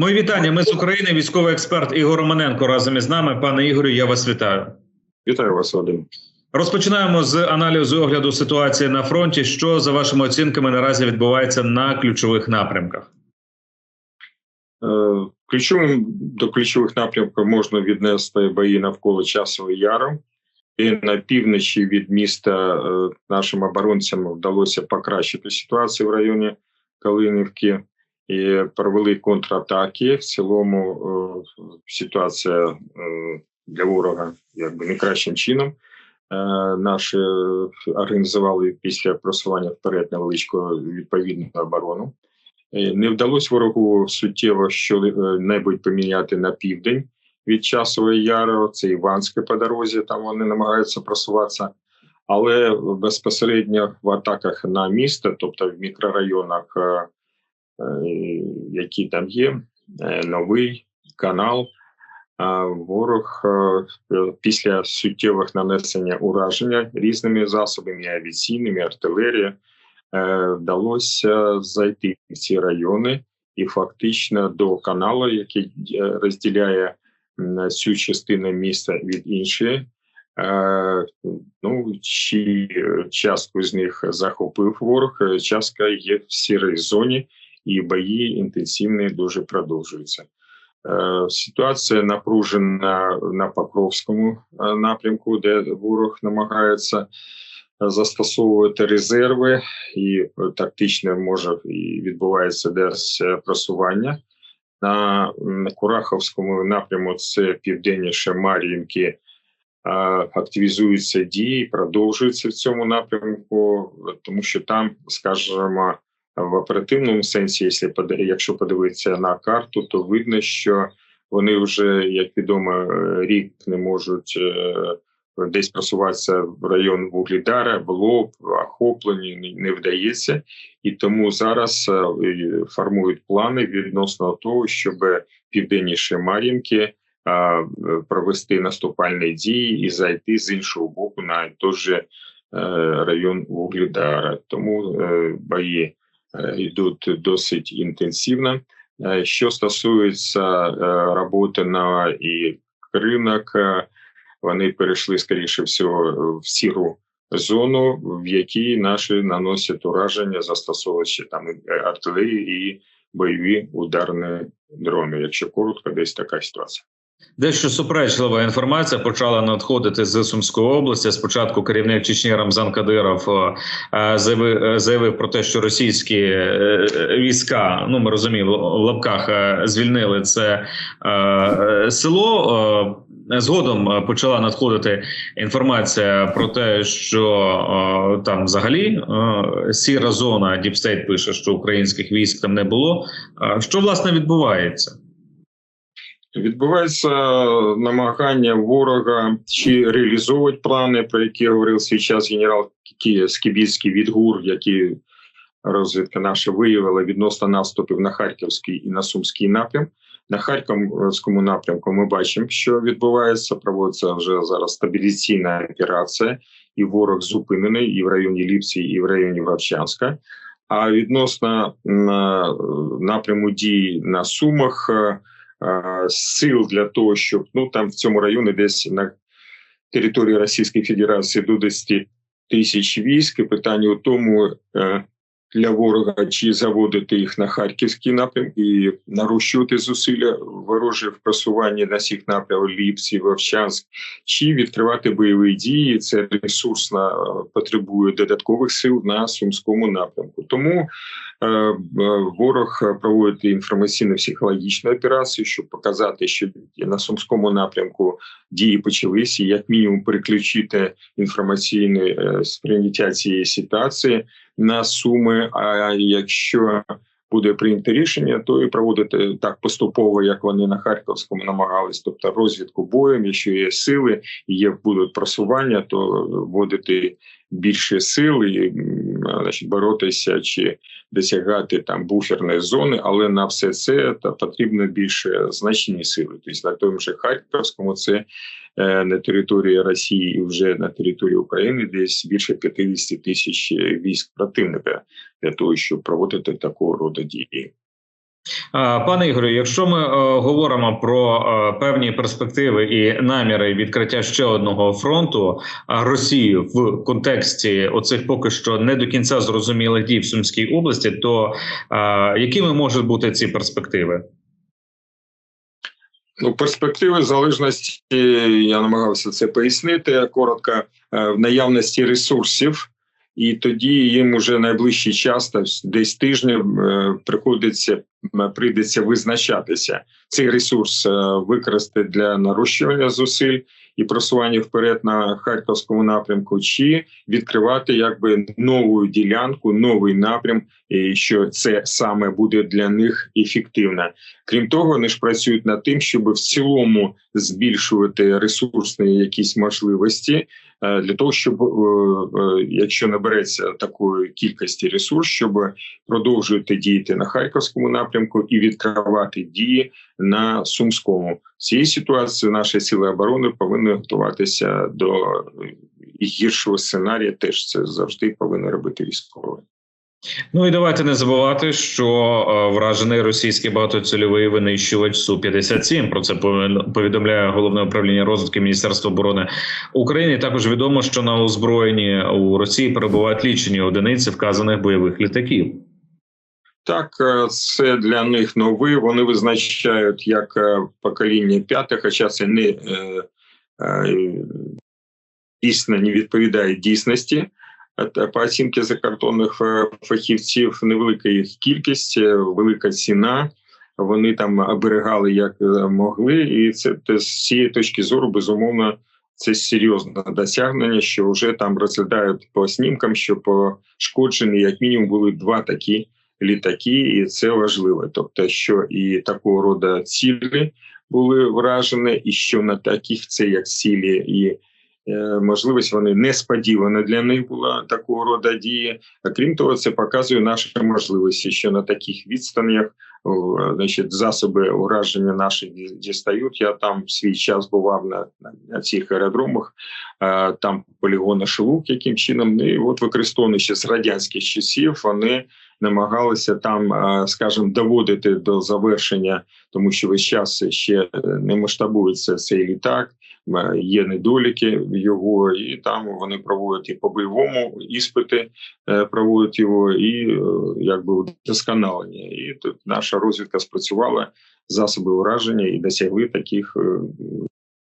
Мої вітання. Ми з України. Військовий експерт Ігор Романенко разом із нами. Пане Ігорю, я вас вітаю. Вітаю вас, Вадим. Розпочинаємо з аналізу огляду ситуації на фронті. Що за вашими оцінками наразі відбувається на ключових напрямках? Е, Ключовим до ключових напрямків можна віднести бої навколо часової яру. І на півночі від міста е, нашим оборонцям вдалося покращити ситуацію в районі Калинівки і провели контратаки. В цілому е, ситуація е, для ворога якби не кращим чином. Е, Наші організували після просування вперед невеличку відповідну оборону. Не вдалося ворогу суттєво що-небудь поміняти на південь від часової яри. Це Іванське по дорозі. Там вони намагаються просуватися. Але безпосередньо в атаках на місто, тобто в мікрорайонах, які там є, е, новий канал. е, Ворог е, після суттєвих нанесення ураження різними засобами, авіаційними, артилерією, е, вдалося зайти в ці райони і фактично до каналу, який е, розділяє цю частину міста від іншої. Е, Ну, чи е, частку з них захопив ворог, е, частка є в сірій зоні, і бої інтенсивні дуже продовжуються. Е, Ситуація напружена на Покровському е, напрямку, де ворог намагається застосовувати резерви, і е, тактично може і відбувається десь е, просування. На Кураховському напряму це південніше Мар'їнки. е, Активізуються дії, продовжуються в цьому напрямку, тому що там, скажімо, в оперативному сенсі, якщо подивитися на карту, то видно, що вони вже, як відомо, е, рік не можуть е, десь просуватися в район Вугледара, було охоплені, не- вдається, і тому зараз е, формують плани відносно того, щоб південніше Мар'їнки провести наступальні дії і зайти з іншого боку на той же район Вугледара. Тому бої йдуть досить інтенсивно. Е, Що стосується е, роботи на і ринок, е, вони перейшли скоріше всього в сіру зону, в якій наші наносять ураження, застосовуючи там і артилерію і бойові ударні дрони. Якщо коротко, десь така ситуація. Дещо суперечлива інформація почала надходити з Сумської області. Спочатку керівник Чечні Рамзан Кадиров е, е, заявив про те, що російські е, війська, ну ми розуміємо, в лапках звільнили це село. Згодом почала надходити інформація про те, що там взагалі сіра зона Діпстейт пише, що українських військ там не було. Що власне відбувається? Відбувається намагання ворога чи реалізовувати плани, про які говорив свій час генерал Кі- Скібільський від ГУР, які розвідка наша виявила відносно наступів на Харківський і на Сумський напрям. На Харківському напрямку ми бачимо, що відбувається. Проводиться вже зараз стабілізаційна операція, і ворог зупинений і в районі Ліпці, і в районі Вовчанська. А відносно напряму дій на Сумах е, е, сил для того, щоб ну там в цьому районі десь на території Російської Федерації до 10 тисяч військ. І питання у тому е, для ворога чи заводити їх на харківський напрям і нарощувати зусилля ворожі в просуванні на всіх напрямах Ліпсі, Вовчанськ, чи відкривати бойові дії. Це ресурсно е, потребує додаткових сил на сумському напрямку. Тому ворог проводить інформаційно-психологічну операцію, щоб показати, що на сумському напрямку дії почалися, як мінімум переключити інформаційне е, сприйняття цієї ситуації на суми. А якщо буде прийнято рішення, то і проводити так поступово, як вони на харківському намагались, тобто розвідку боєм, якщо є сили, є будуть просування, то вводити більше сил і значить, боротися чи досягати там буферної зони, але на все це та потрібно більше значні сили. Тобто на тому же Харківському це е, на території Росії і вже на території України десь більше 50 тисяч військ противника для того, щоб проводити такого роду дії. А, Пане Ігорю, якщо ми е, говоримо про е, певні перспективи і наміри відкриття ще одного фронту Росії в контексті оцих поки що не до кінця зрозумілих дій в Сумській області, то е, якими можуть бути ці перспективи? Ну, перспективи залежності, я намагався це пояснити коротко, е, в наявності ресурсів, і тоді їм уже найближчий час, та десь тижнів, е, приходиться прийдеться визначатися цей ресурс е, використати для нарощування зусиль і просування вперед на харківському напрямку, чи відкривати якби нову ділянку, новий напрям, і що це саме буде для них ефективно. Крім того, вони ж працюють над тим, щоб в цілому збільшувати ресурсні якісь можливості для того, щоб е, е, якщо набереться такої кількості ресурс, щоб продовжувати діяти на харківському напрямку і відкривати дії на сумському. цієї ситуації наші сили оборони повинні готуватися до гіршого сценарія. Теж це завжди повинно робити військові. Ну і давайте не забувати, що е, вражений російський багатоцільовий винищувач су 57 Про це повідомляє головне управління розвитку Міністерства оборони України. Також відомо, що на озброєнні у Росії перебувають лічені одиниці вказаних бойових літаків. Так, е, це для них новий. Вони визначають як е, покоління п'яте, хоча це не дійсно не відповідає дійсності. Е, По оцінки закордонних е, фахівців, невелика їх кількість, е, велика ціна. Вони там оберегали як могли, і це з цієї точки зору безумовно це серйозне досягнення, що вже там розглядають по снімкам, що пошкоджені як мінімум були два такі літаки, і це важливо. Тобто, що і такого роду цілі були вражені, і що на таких це як цілі і. Е, Можливість вони несподівана для них була такого роду дії. А крім того, це показує наші можливості, що на таких відстанях значить, засоби ураження наші дістають. Я там свій час бував на, на, цих аеродромах, там полігони Шилук, яким чином, ну, і от використовувані ще з радянських часів, вони намагалися там, скажімо, доводити до завершення, тому що весь час ще е, не масштабується цей літак. Е, Є недоліки його, і там вони проводять і по бойовому іспити, е, проводять його, і е, якби удосконалення. І тут наша розвідка спрацювала засоби ураження і досягли таких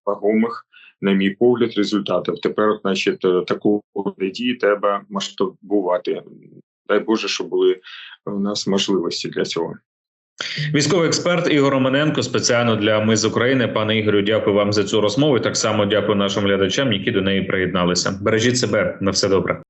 вагомих, на мій погляд, результатів. Тепер, значить, такого дії треба масштабувати. Дай Боже, щоб були у нас можливості для цього. Військовий експерт Ігор Романенко спеціально для Ми з України. Пане Ігорю, дякую вам за цю розмову. і Так само дякую нашим глядачам, які до неї приєдналися. Бережіть себе на все добре.